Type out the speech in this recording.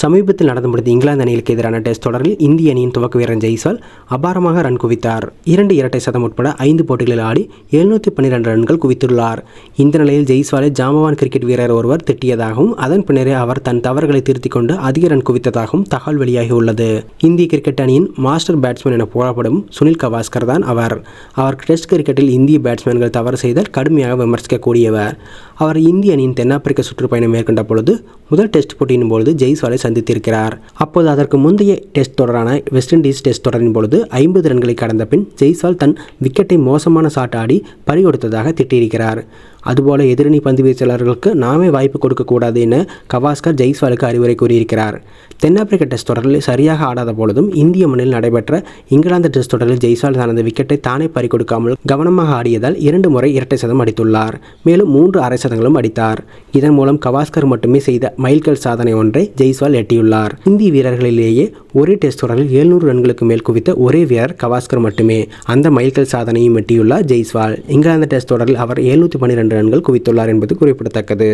சமீபத்தில் நடந்து முடிந்த இங்கிலாந்து அணிகளுக்கு எதிரான டெஸ்ட் தொடரில் இந்திய அணியின் துவக்க வீரர் ஜெய்ஸ்வால் அபாரமாக ரன் குவித்தார். இரண்டு இரட்டை சதம் உட்பட ஐந்து போட்டிகளில் ஆடி எழுநூற்றி பன்னிரண்டு ரன்கள் குவித்துள்ளார். இந்த நிலையில் ஜெய்ஸ்வாலை ஜாமவான் கிரிக்கெட் வீரர் ஒருவர் திட்டியதாகவும் அதன் பின்னரே அவர் தன் தவறுகளை திருத்திக் கொண்டு அதிக ரன் குவித்ததாகவும் தகவல் வெளியாகியுள்ளது. இந்திய கிரிக்கெட் அணியின் மாஸ்டர் பேட்ஸ்மேன் என புகழப்படும் சுனில் கவாஸ்கர் தான் அவர். அவர் டெஸ்ட் கிரிக்கெட்டில் இந்திய பேட்ஸ்மேன்கள் தவறு செய்தால் கடுமையாக விமர்சிக்கக்கூடியவர். அவர் இந்திய அணியின் தென்னாப்பிரிக்க சுற்றுப்பயணம் மேற்கொண்ட பொழுது முதல் டெஸ்ட் போட்டியின் பொழுது ஜெய்ஸ்வாலை சந்தித்திருக்கிறார். அப்போது அதற்கு முந்தைய டெஸ்ட் தொடரான வெஸ்ட் இண்டீஸ் டெஸ்ட் தொடரின் பொழுது ஐம்பது ரன்களை கடந்த பின் ஜெய்சால் தன் விக்கெட்டை மோசமான சாட் ஆடி பறிகொடுத்ததாக திட்டியிருக்கிறார். அதுபோல எதிரணி பந்து வீச்சாளர்களுக்கு நாமே வாய்ப்பு கொடுக்கக்கூடாது என கவாஸ்கர் ஜெய்ஸ்வாலுக்கு அறிவுரை கூறியிருக்கிறார். தென்னாப்பிரிக்க டெஸ்ட் தொடரில் சரியாக ஆடாத பொழுதும் இந்திய மண்ணில் நடைபெற்ற இங்கிலாந்து டெஸ்ட் தொடரில் ஜெய்ஸ்வால் தனது விக்கெட்டை தானே பறிகொடுக்காமல் கவனமாக ஆடியதால் இரண்டு முறை இரட்டை சதம் அடித்துள்ளார். மேலும் மூன்று அரை சதங்களும் அடித்தார். இதன் மூலம் கவாஸ்கர் மட்டுமே செய்த மைல்கல் சாதனை ஒன்றை ஜெய்ஸ்வால் எட்டியுள்ளார் இந்திய வீரர்களிலேயே ஒரே டெஸ்ட் தொடரில் எழுநூறு ரன்களுக்கு மேல் குவித்த ஒரே வீரர் கவாஸ்கர் மட்டுமே. அந்த மைல்கல் சாதனையும் எட்டியுள்ளார் ஜெய்ஸ்வால். இங்கிலாந்து டெஸ்ட் தொடரில் அவர் எழுநூற்றி பன்னிரெண்டு ரன்கள் குவித்துள்ளார் என்பது குறிப்பிடத்தக்கது.